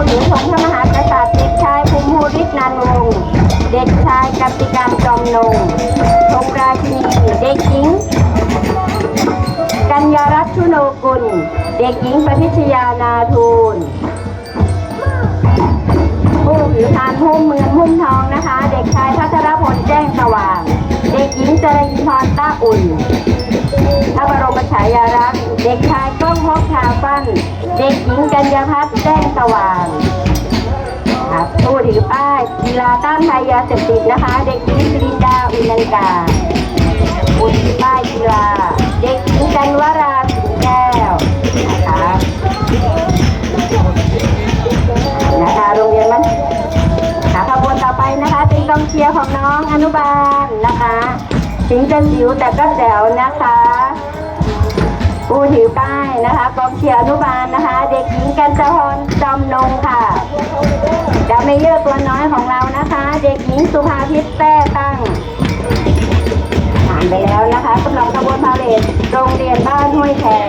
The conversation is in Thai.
ผู้ถืองพระมหากษัตริย์เด็กชายภูมิภูริศนันวงศ์เด็กชายกติการจอมนงธงราชินีเด็กหญิง กัญญารัตน์ชุโนกุล เด็กหญิงปฏิชยานาทูลผู้ถือพานหุ้มเมืองหุ้มทองนะคะ เด็กชายพัทรพลแจ้งสว่าง เด็กหญิงจรินทร์ต้าอุ่น พระบรมฉายาลักษณ์เด็กชายก้องพบชาฟันเด็กหญิงกัญญาพัฒน์แจ้งสว่างครับผู้ถือป้ายกีฬาต้านภัยยาเสพติดนะคะ เด็กหญิงสิริดาอุนันกาผู้ถือป้ายกีฬา เด็กหญิงกันวราสิงแก้วนะคะนะคะโรงเรียนมันค่ะขบวนต่อไปนะคะเป็นกองเชียร์ของน้องอนุบาลนะคะ ถึงจะหิวแต่ก็แจ๋วนะคะผู้ถือป้ายนะคะกองเชียร์อนุบาลนะคะ เด็กหญิงกันจพรจำนงค่ะดาวเมเยอร์ตัวน้อยของเรานะคะ เด็กหญิงสุภาพิษแต้ตั้งผ่านไปแล้วนะคะสำหรับขบวนพาเหรดโรงเรียนบ้านห้วยแขก